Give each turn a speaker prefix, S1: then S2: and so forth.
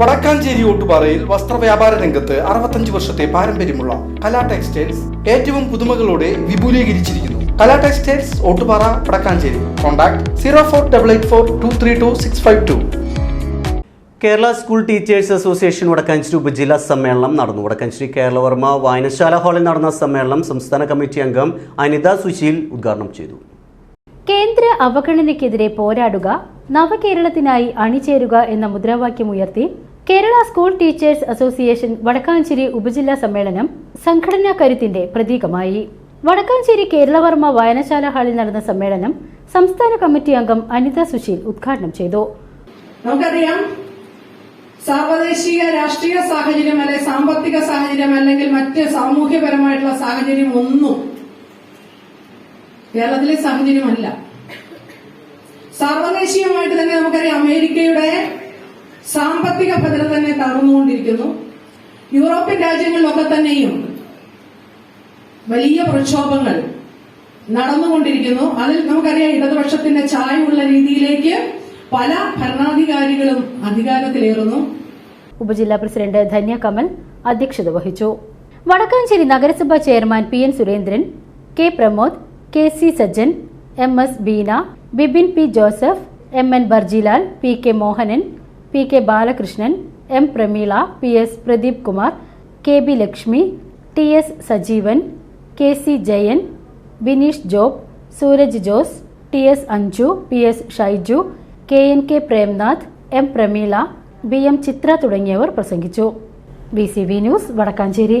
S1: വടക്കാഞ്ചേരി ഓട്ടുപാറയിൽ വസ്ത്രവ്യാപാര രംഗത്ത് അറുപത്തഞ്ച് വർഷത്തെ പാരമ്പര്യമുള്ള കലാ ടെക്സ്റ്റൈൽസ് ഏറ്റവും പുതുമകളോടെ വിപുലീകരിച്ചിരിക്കുന്നു. Kala textiles Ottupara Vadakkanchery. Contact zero four double eight four two three two six five two.
S2: Kerala school teachers association Vadakkanchery ഉപജില്ലാ സമ്മേളനം നടന്നു. വടക്കാഞ്ചേരി കേരളവർമ്മ വായനശാല ഹാളിൽ നടന്ന സമ്മേളനം സംസ്ഥാന കമ്മിറ്റി അംഗം അനിത സുശീൽ ഉദ്ഘാടനം ചെയ്തു.
S3: കേന്ദ്ര അവഗണനയ്ക്കെതിരെ പോരാടുക നവകേരളത്തിനായി അണിചേരുക എന്ന മുദ്രാവാക്യമുയർത്തി Kerala school teachers association Vadakkanchery ഉപജില്ലാ സമ്മേളനം സംഘടനാ കരുത്തിന്റെ പ്രതീകമായി. വടക്കാഞ്ചേരി കേരളവർമ്മ വായനശാല ഹാളിൽ നടന്ന സമ്മേളനം സംസ്ഥാന കമ്മിറ്റി അംഗം അനിത സുശീൽ ഉദ്ഘാടനം ചെയ്തു.
S4: നമുക്കറിയാം സാർവദേശീയ രാഷ്ട്രീയ സാഹചര്യം അല്ലെങ്കിൽ സാമ്പത്തിക സാഹചര്യം അല്ലെങ്കിൽ മറ്റ് സാമൂഹ്യപരമായിട്ടുള്ള സാഹചര്യം ഒന്നും കേരളത്തിലെ സാഹചര്യമല്ല. സാർവദേശീയമായിട്ട് തന്നെ നമുക്കറിയാം അമേരിക്കയുടെ സാമ്പത്തിക ഭദ്രത തന്നെ തകർന്നുകൊണ്ടിരിക്കുന്നു. യൂറോപ്യൻ രാജ്യങ്ങളിലൊക്കെ തന്നെയും വലിയ പ്രക്ഷോഭങ്ങൾ നടന്നുകൊണ്ടിരിക്കുന്നു. അതിൽ നമുക്കറിയാം ഇടതുപക്ഷത്തിന്റെ ചായവുള്ള രീതിയിലേക്ക് പല ഭരണാധികാരികളും അധികാരത്തിലേറുന്നു.
S3: ഉപജില്ലാ പ്രസിഡന്റ് ധന്യ കമൽ അധ്യക്ഷത വഹിച്ചു. വടക്കാഞ്ചേരി നഗരസഭാ chairman P N Surendran K Pramod K C Sajjan M S Beena Bibin P Joseph M N Barjilal P K Mohanan P K Balakrishnan M Prameela P S Pradeep Kumar K B Lakshmi T S Sajeevan K C Jayan Bineesh Job Sooraj Jose T S Anju P S Shaiju K N K Premnath M Prameela B M Chitra തുടങ്ങിയവർ പ്രസംഗിച്ചു. B C B news Vadakkanchery.